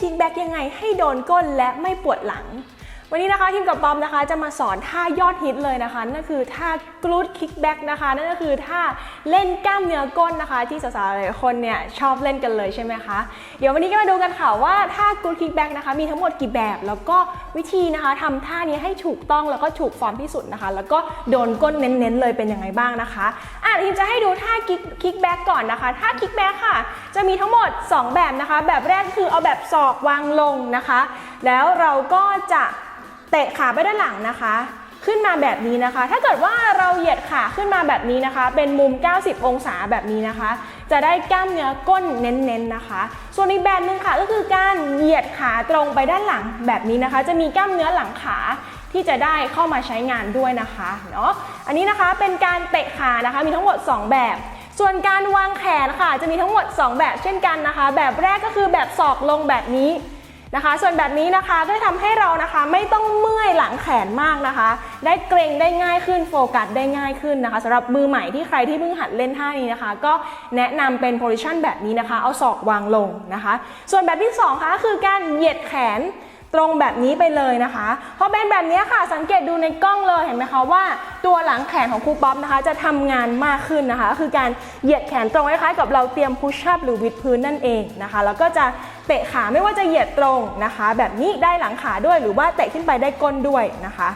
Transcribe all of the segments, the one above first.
คิกแบ็กยังไงให้โดนก้นและไม่ปวดหลัง วันนี้นะคะทีมกับป๊อมนะคะจะมาสอนท่ายอดฮิตเลยนะคะนั่นคือท่ากรูดคิกแบ็กนะคะนั่นก็คือท่าเล่นกล้ามเนื้อก้นนะคะ ที่สาวๆหลายคนเนี่ยชอบเล่นกันเลยใช่ไหมคะเดี๋ยววันนี้ก็มาดูกันค่ะว่าท่ากรูดคิกแบ็กนะคะมีทั้งหมดกี่แบบ แล้วก็วิธีนะคะทำท่านี้ให้ถูกต้องแล้วก็ถูกฟอร์มที่สุดนะคะ แล้วก็โดนก้นเน้นๆเลยเป็นยังไงบ้างนะคะอะทีมจะให้ดูท่าคิกแบ็กก่อนนะคะท่าคิกแบ็กค่ะ จะมีทั้งหมด 2 แบบนะคะ แบบแรกคือเอาแบบศอกวางลงนะคะ แล้วเราก็จะ เตะขาไปด้านหลังนะคะ ขึ้นมาแบบนี้นะคะ ถ้าเกิดว่าเราเหยียดขาขึ้นมาแบบนี้นะคะ เป็นมุม 90 องศาแบบนี้นะคะ จะได้กล้ามเนื้อก้นเน้นๆนะคะ ส่วนอีกแบบหนึ่งค่ะก็คือการเหยียดขาตรงไปด้านหลังแบบนี้นะคะ จะมีกล้ามเนื้อหลังขาที่จะได้เข้ามาใช้งานด้วยนะคะเนาะอันนี้นะคะเป็นการเตะขานะคะมีทั้งหมด 2 แบบ ส่วนการวางแขนค่ะ จะมีทั้งหมด 2 แบบเช่นกันนะคะ แบบแรกก็คือแบบศอกลงแบบนี้ นะคะ ส่วนแบบนี้นะคะก็จะทำให้เรานะคะไม่ต้องเมื่อยหลังแขนมากนะคะ ได้เกรงได้ง่ายขึ้นโฟกัสได้ง่ายขึ้นนะคะสำหรับมือใหม่ที่ใครที่เพิ่งหัดเล่นท่านี้นะคะ ก็แนะนำเป็นโพซิชันแบบนี้นะคะ เอาศอกวางลงนะคะ ส่วนแบบที่สองค่ะคือการเหยียดแขน ตรงแบบนี้ไปเลยนะคะพอเป็นแบบนี้ค่ะสังเกตดูในกล้องเลยเห็นไหมคะว่า ตัวหลังแขนของครูป๊อปนะคะ จะทำงานมากขึ้นนะคะ คือการเหยียดแขนตรงคล้ายๆกับเราเตรียมพุชอัพหรือวิดพื้นนั่นเองนะคะ แล้วก็จะเตะขาไม่ว่าจะเหยียดตรงนะคะ แบบนี้ได้หลังขาด้วยหรือว่าเตะขึ้นไปได้ก้นด้วยนะคะ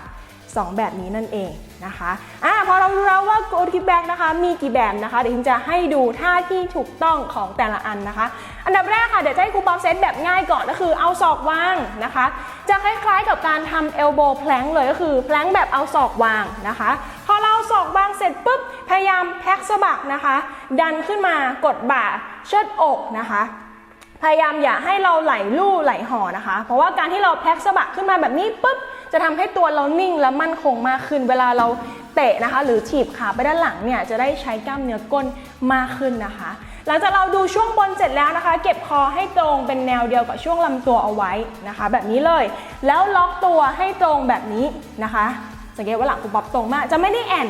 สองแบบนี้นั่นเองนะคะอะพอเรารู้แล้วว่า go to back นะคะมีกี่แบบนะคะ เดี๋ยวทิมจะให้ดูท่าที่ถูกต้องของแต่ละอันนะคะ อันดับแรกค่ะเดี๋ยวจะให้ครูป๊อปเซตแบบง่ายก่อนก็คือเอาศอกวางนะคะ จะคล้ายๆกับการทำ elbow plank เลยก็คือแพลงแบบเอาศอกวางนะคะ พอเราศอกวางเสร็จปุ๊บพยายามแพ็กสะบักนะคะ ดันขึ้นมากดบ่าเชิดอกนะคะพยายามอย่าให้เราไหลลู่ไหลห่อนะคะ เพราะว่าการที่เราแพ็กสะบักขึ้นมาแบบนี้ปุ๊บจะทำให้ตัวเรานิ่งและมั่นคงมากขึ้น เวลาเราเตะนะคะ หรือถีบขาไปด้านหลังเนี่ยจะได้ใช้กล้ามเนื้อก้นมากขึ้นนะคะ หลังจากเราดูช่วงบนเสร็จแล้วนะคะ เก็บคอให้ตรงเป็นแนวเดียวกับช่วงลำตัวเอาไว้นะคะ แบบนี้เลย แล้วล็อกตัวให้ตรงแบบนี้นะคะ สังเกตว่าหลังคุณป๊อปตรงมาก จะไม่ได้แอน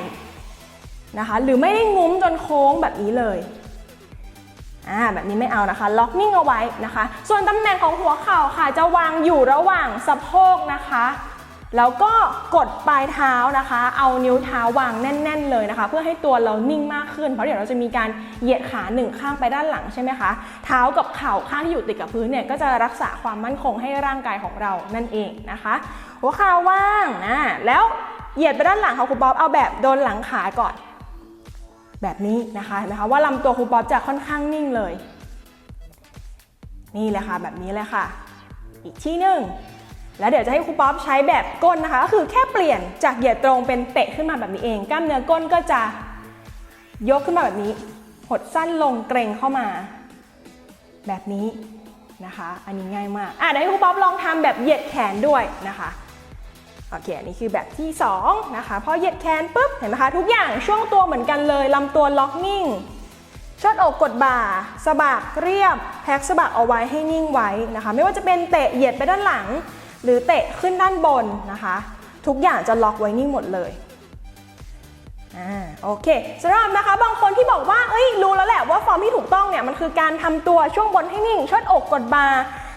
นะคะ หรือไม่ได้งุ้มจนโค้งแบบนี้เลยอ่าแบบนี้ไม่เอานะคะ ล็อกนิ่งเอาไว้นะคะ ส่วนตำแหน่งของหัวเข่าค่ะจะวางอยู่ระหว่างสะโพกนะคะ แล้วก็กดปลายเท้านะคะ เอานิ้วเท้าวางแน่น ๆ เลยนะคะ เพื่อให้ตัวเรานิ่งมากขึ้น เพราะเดี๋ยวเราจะมีการเหยียดขาหนึ่งข้างไปด้านหลังใช่ไหมคะ เท้ากับเข่าข้างที่อยู่ติดกับพื้นเนี่ยก็จะรักษาความมั่นคงให้ร่างกายของเรานั่นเองนะคะ หัวเข่าว่างอ่าแล้วเหยียดไปด้านหลังของคุณป๊อปเอาแบบโดนหลังขาก่อน แบบนี้นะคะเห็นไหมคะว่าลำตัวครูป๊อปจะค่อนข้างนิ่งเลย นี่เลยค่ะแบบนี้เลยค่ะ อีกที่หนึ่ง แล้วเดี๋ยวจะให้ครูป๊อปใช้แบบก้นนะคะ ก็คือแค่เปลี่ยนจากเหยียดตรงเป็นเตะขึ้นมาแบบนี้เอง กล้ามเนื้อก้นก็จะยกขึ้นมาแบบนี้ หดสั้นลงเกรงเข้ามา แบบนี้นะคะ อันนี้ง่ายมาก อะเดี๋ยวให้ครูป๊อปลองทำแบบเหยียดแขนด้วยนะคะโอเค อันนี้คือแบบที่ 2 นะคะ พอเหยียดแขนปุ๊บ เห็นไหมคะ ทุกอย่างช่วงตัวเหมือนกันเลยลำตัวล็อกนิ่งชดอกกดบ่าสะบักเรียบ แพ็กสะบักเอาไว้ให้นิ่งไว้นะคะ ไม่ว่าจะเป็นเตะเหยียดไปด้านหลัง หรือเตะขึ้นด้านบนนะคะ ทุกอย่างจะล็อกไว้นิ่งหมดเลยอ่าโอเคสำหรับนะคะบางคนที่บอกว่าเอ้ยรู้แล้วแหละว่าฟอร์มที่ถูกต้องเนี่ยมันคือการทำตัวช่วงบนให้นิ่งชิดอกกดบ่า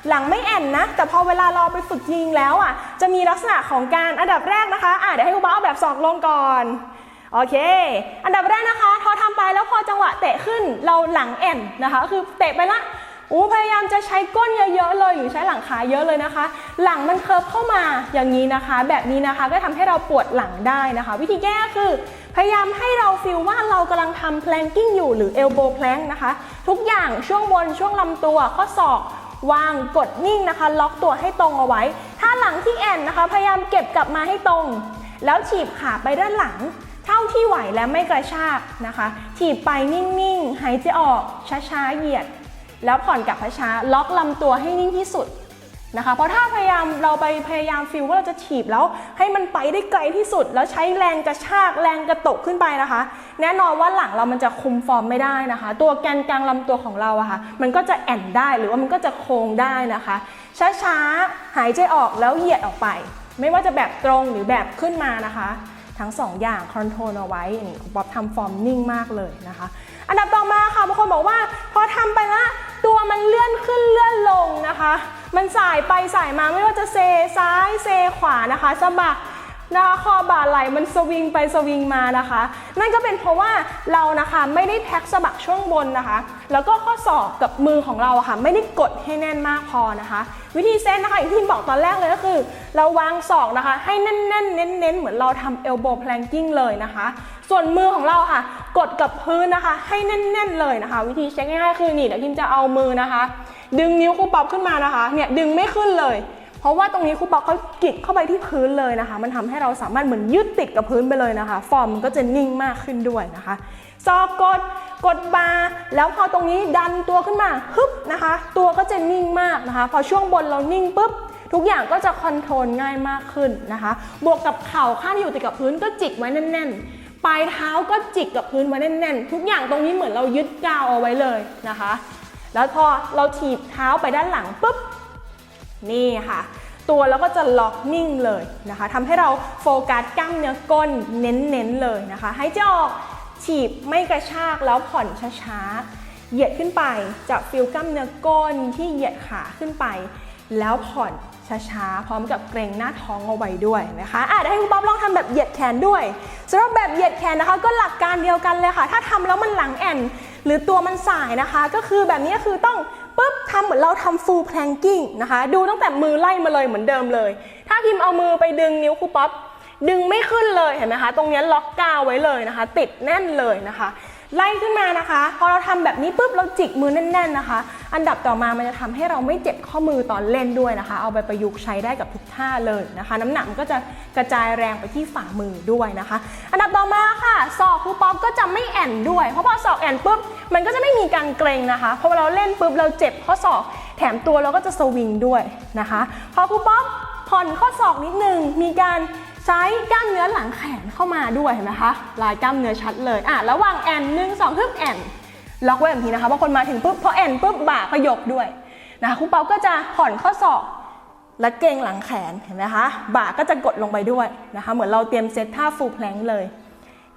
หลังไม่แอนนะ แต่พอเวลาเราไปฝึกจริงแล้วอะจะมีลักษณะของการอันดับแรกนะคะอะเดี๋ยวให้ครูบ้าเอาแบบศอกลงก่อนโอเค อันดับแรกนะคะพอทำไปแล้วพอจังหวะเตะขึ้นเราหลังแอนนะคะ คือเตะไปละ อู้พยายามจะใช้ก้นเยอะๆเลย หรือใช้หลังขาเยอะเลยนะคะ หลังมันเคิร์ฟเข้ามาอย่างนี้นะคะ แบบนี้นะคะก็ทำให้เราปวดหลังได้นะคะ วิธีแก้คือ พยายามให้เราฟีลว่าเรากำลังทำ planking อยู่หรือ elbow plank นะคะ ทุกอย่างช่วงบนช่วงลำตัวข้อศอกวางกดนิ่งนะคะ ล็อกตัวให้ตรงเอาไว้ ถ้าหลังที่แอนนะคะ พยายามเก็บกลับมาให้ตรง แล้วถีบขาไปด้านหลัง เท่าที่ไหวและไม่กระชากนะคะถีบไปนิ่งๆหายใจออกช้าๆเหยียด แล้วผ่อนกลับช้าๆล็อกลำตัวให้นิ่งที่สุดนะคะ เพราะถ้าพยายามเราไปพยายามฟิลว่าเราจะถีบแล้วให้มันไปได้ไกลที่สุด แล้วใช้แรงกระชากแรงกระตกขึ้นไปนะคะ แน่นอนว่าหลังเรามันจะคุมฟอร์มไม่ได้นะคะ ตัวแกนกลางลำตัวของเราอะค่ะ มันก็จะแอนได้หรือว่ามันก็จะโค้งได้นะคะ ช้าๆ หายใจออกแล้วเหยียดออกไป ไม่ว่าจะแบบตรงหรือแบบขึ้นมานะคะ ทั้งสองอย่างคอนโทรลเอาไว้นี่ป๊อปทำฟอร์มนิ่งมากเลยนะคะ อันดับต่อมาค่ะบางคนบอกว่าพอทำไปและ ตัวมันเลื่อนขึ้นเลื่อนลงนะคะ มันสายไปสายมาไม่ว่าจะเซซ้ายเซขวานะคะสะบักนะคะคอบ่าไหลมันสวิงไปสวิงมานะคะ นั่นก็เป็นเพราะว่าเรานะคะไม่ได้แท็กสะบักช่วงบนนะคะ แล้วก็ข้อศอกกับมือของเราะค่ะ ไม่ได้กดให้แน่นมากพอนะคะ วิธีเซตนะคะอย่างที่บอกตอนแรกเลยก็คือ เราวางศอกนะคะ ให้แน่นๆเน้นๆเหมือนเราทำ elbow planking เลยนะคะ ส่วนมือของเราค่ะ กดกับพื้นนะคะ ให้แน่น ๆ เลยนะคะ วิธีเช็คง่ายๆคือนี่เดี๋ยวพิมจะเอามือนะคะ ดึงนิ้วครูป๊อปขึ้นมานะคะเนี่ยดึงไม่ขึ้นเลย เพราะว่าตรงนี้ครูป๊อปเขากิดเข้าไปที่พื้นเลยนะคะ มันทำให้เราสามารถเหมือนยึดติดกับพื้นไปเลยนะคะ ฟอร์มก็จะนิ่งมากขึ้นด้วยนะคะซอกกดกดบาร์แล้วพอตรงนี้ดันตัวขึ้นมาฮึบนะคะ ตัวก็จะนิ่งมากนะคะ พอช่วงบนเรานิ่งปุ๊บทุกอย่างก็จะคอนโทรลง่ายมากขึ้นนะคะ บวกกับเข่าข้างที่อยู่ติดกับพื้นก็จิกไว้แน่นๆ ปลายเท้าก็จิกกับพื้นไว้แน่นๆ ทุกอย่างตรงนี้เหมือนเรายึดกาวเอาไว้เลยนะคะ แล้วพอเราถีบเท้าไปด้านหลังปุ๊บ นี่ค่ะ ตัวเราก็จะล็อกนิ่งเลยนะคะทำให้เราโฟกัสกล้ามเนื้อก้นเน้นๆเลยนะคะให้จะออกฉีบไม่กระชากแล้วผ่อนช้าๆ เหยียดขึ้นไปจับฟิลกล้ามเนื้อก้นที่เหยียดขาขึ้นไป แล้วผ่อน ช้าๆ พร้อมกับเกรงหน้าท้องเอาไว้ด้วยนะคะอะเดี๋ยวให้คุณป๊อปลองทำแบบเหยียดแขนด้วยสำหรับแบบเหยียดแขนนะคะก็หลักการเดียวกันเลยค่ะ ถ้าทำแล้วมันหลังแอนหรือตัวมันสายนะคะ ก็คือแบบนี้คือต้องปุ๊บทำเหมือนเราทำ full planking นะคะ ดูตั้งแต่มือไล่มาเลยเหมือนเดิมเลย ถ้าพิมพ์เอามือไปดึงนิ้วครูป๊อปดึงไม่ขึ้นเลยเห็นไหมคะ ตรงนี้ล็อกกาวไว้เลยนะคะ ติดแน่นเลยนะคะ ไล่ขึ้นมานะคะ พอเราทำแบบนี้ปุ๊บเราจิกมือแน่น ๆนะคะ อันดับต่อมามันจะทำให้เราไม่เจ็บข้อมือตอนเล่นด้วยนะคะ เอาไปประยุกต์ใช้ได้กับทุกท่าเลยนะคะ น้ำหนักมันก็จะกระจายแรงไปที่ฝ่ามือด้วยนะคะ อันดับต่อมาค่ะศอกครูป๊อปก็จะไม่แอนด้วย เพราะพอศอกแอนปุ๊บมันก็จะไม่มีการเกรงนะคะพอเราเล่นปุ๊บเราเจ็บข้อศอกแถมตัวเราก็จะสวิงด้วยนะคะ พอครูป๊อปผ่อนข้อศอกนิดนึงมีการ ใช้กล้ามเนื้อหลังแขนเข้ามาด้วยเห็นไหมคะลายกล้ามเนื้อชัดเลยอะระหว่างแอนหนึ่งสองฮึบแอนล็อกไว้แบบนี้นะคะบางคนมาถึงปุ๊บพอแอนปุ๊บบ่าก็ยกด้วยนะคะครูเปาก็จะผ่อนข้อศอกและเกงหลังแขนเห็นไหมคะบ่าก็จะกดลงไปด้วยนะคะ เหมือนเราเตรียมเซตท่าฟูลแพลงเลย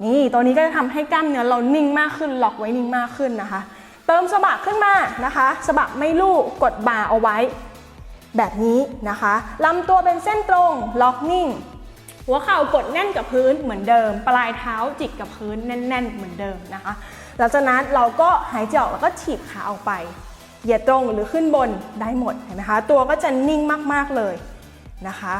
นี่ตัวนี้ก็จะทำให้กล้ามเนื้อเรานิ่งมากขึ้นล็อกไว้นิ่งมากขึ้นนะคะ เติมสะบักขึ้นมานะคะสะบักไม่ลู่กดบ่าเอาไว้ แบบนี้นะคะลำตัวเป็นเส้นตรงล็อกนิ่ง หัวเข่ากดแน่นกับพื้นเหมือนเดิม ปลายเท้าจิกกับพื้นแน่น ๆ เหมือนเดิมนะคะหลังจากนั้นเราก็หายใจออกแล้วก็ถีบขาออกไป เหยียดตรงหรือขึ้นบนได้หมดเห็นไหมคะ ตัวก็จะนิ่งมากๆเลยนะคะ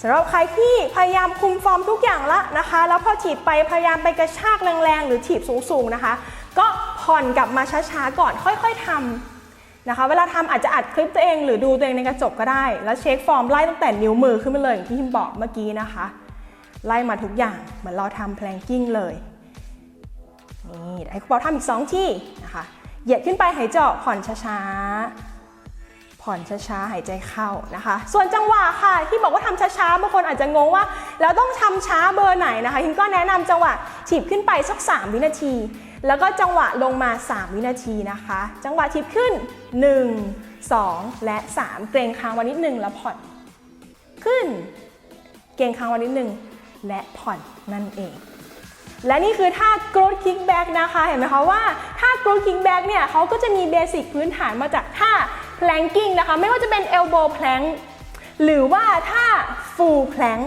สำหรับใครที่พยายามคุมฟอร์มทุกอย่างละนะคะ แล้วพอถีบไปพยายามไปกระชากแรงๆ หรือถีบสูงๆนะคะ ก็ผ่อนกลับมาช้าๆก่อนค่อยๆทำ นะคะเวลาทำอาจจะอัดคลิปตัวเองหรือดูตัวเองในกระจกก็ได้ แล้วเช็คฟอร์มไล่ตั้งแต่นิ้วมือขึ้นมาเลยอย่างที่พิมบอกเมื่อกี้นะคะ ไล่มาทุกอย่างเหมือนเราทำแพลงกิ้งเลยนี่ให้คุณปอทำอีกสองที่นะคะเหยียดขึ้นไปหายใจออกผ่อนช้าๆ ผ่อนช้าๆ หายใจเข้านะคะ ส่วนจังหวะค่ะที่บอกว่าทำช้าๆบางคนอาจจะงงว่า แล้วต้องทำช้าเบอร์ไหนนะคะพิมก็แนะนำจังหวะถีบขึ้นไปสัก 3 วินาที แล้วก็จังหวะลงมา 3 วินาทีนะคะ จังหวะทิปขึ้น 1 2 และ 3 เกรงค้างไวันนิดหนึ่งแล้วผ่อน ขึ้น เกรงค้างไวันนิดหนึ่งและผ่อนนั่นเอง และนี่คือท่า growth kickback นะคะ เห็นไหมคะว่าท่า growth kickback เนี่ยเขาก็จะมีเบสิกพื้นฐานมาจากท่า planking นะคะ ไม่ว่าจะเป็น elbow plank หรือว่าท่า full plank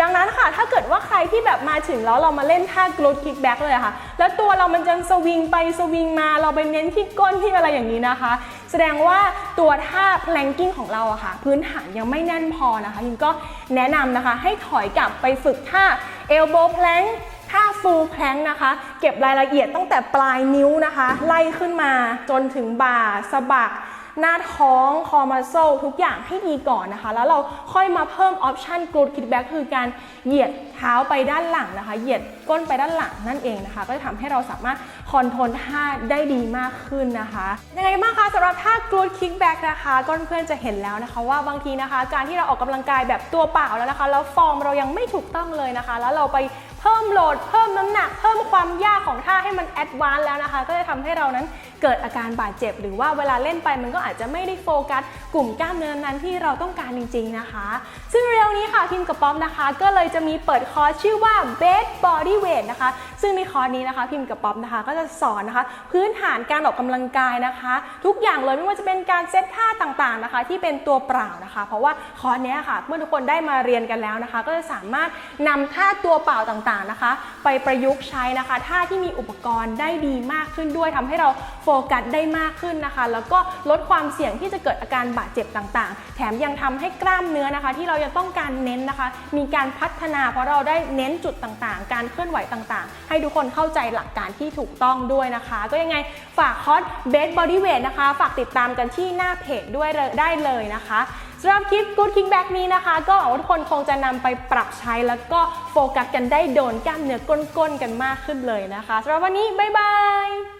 ดังนั้นค่ะ ถ้าเกิดว่าใครที่แบบมาถึงแล้วเรามาเล่นท่า growth kickback เลยค่ะ แล้วตัวเรามันจะสวิงไปสวิงมาเราไปเน้นที่ก้นที่อะไรอย่างนี้นะคะ แสดงว่าตัวท่า planking ของเราอะค่ะ พื้นฐานยังไม่แน่นพอนะคะยิงก็แนะนำนะคะ ให้ถอยกลับไปฝึกท่า elbow plank ท่า full plank นะคะ เก็บรายละเอียดตั้งแต่ปลายนิ้วนะคะ ไล่ขึ้นมาจนถึงบ่าสะบัก หน้าท้องคอมาโซทุกอย่างให้ดีก่อนนะคะ แล้วเราค่อยมาเพิ่มออปชัน growth kickback คือการเหยียดเท้าไปด้านหลังนะคะ เหยียดก้นไปด้านหลังนั่นเองนะคะ ก็จะทำให้เราสามารถคอนโทรลท่าได้ดีมากขึ้นนะคะยังไงบ้างคะสำหรับท่า growth kickback นะคะก็เพื่อนๆจะเห็นแล้วนะคะ ว่าบางทีนะคะ การที่เราออกกำลังกายแบบตัวเปล่าแล้วนะคะ แล้วฟอร์มเรายังไม่ถูกต้องเลยนะคะ แล้วเราไป พิ่มโหลด เพิ่มน้ำหนัก เพิ่มความยากของท่าให้มันแอดวานซ์แล้วนะคะ ก็จะทำให้เรานั้นเกิดอาการบาดเจ็บ หรือว่าเวลาเล่นไปมันก็อาจจะไม่ได้โฟกัส กลุ่มกล้ามเนื้อนั้นที่เราต้องการจริง ๆนะคะ ซึ่งเร็วนี้ค่ะพิมกับป๊อปนะคะ ก็เลยจะมีเปิดคอร์สชื่อว่า Base Body Weight นะคะ ซึ่งในคอร์สนี้นะคะพิมกับป๊อปนะคะ ก็จะสอนนะคะ พื้นฐานการออกกำลังกายนะคะ ทุกอย่างเลยไม่ว่าจะเป็นการเซตท่าต่างๆนะคะ ที่เป็นตัวเปล่านะคะ เพราะว่าคอร์สนี้ค่ะเมื่อทุกคนได้มาเรียนกันแล้วนะคะ ก็จะสามารถนำท่าตัวเปล่าต่างๆนะคะ ไปประยุกต์ใช้นะคะท่าที่มีอุปกรณ์ได้ดีมากขึ้นด้วยทำให้เราโฟกัสได้มากขึ้นนะคะ แล้วก็ลดความเสี่ยงที่จะเกิดอาการบาดเจ็บต่างๆ แถมยังทำให้กล้ามเนื้อนะคะ ที่เรายังต้องการเน้นนะคะ มีการพัฒนาเพราะเราได้เน้นจุดต่างๆ การเคลื่อนไหวต่างๆ ให้ทุกคนเข้าใจหลักการที่ถูกต้องด้วยนะคะ ก็ยังไงฝากคอร์สเบสบอดี้เวทนะคะ ฝากติดตามกันที่หน้าเพจด้วยได้เลยนะคะ สำหรับคลิป Good Kickback นี้นะคะ ก็หวังว่าทุกคนคงจะนำไปปรับใช้แล้วก็โฟกัสกันได้โดนกล้ามเนื้อก้นๆกันมากขึ้นเลยนะคะสำหรับวันนี้บ๊ายบาย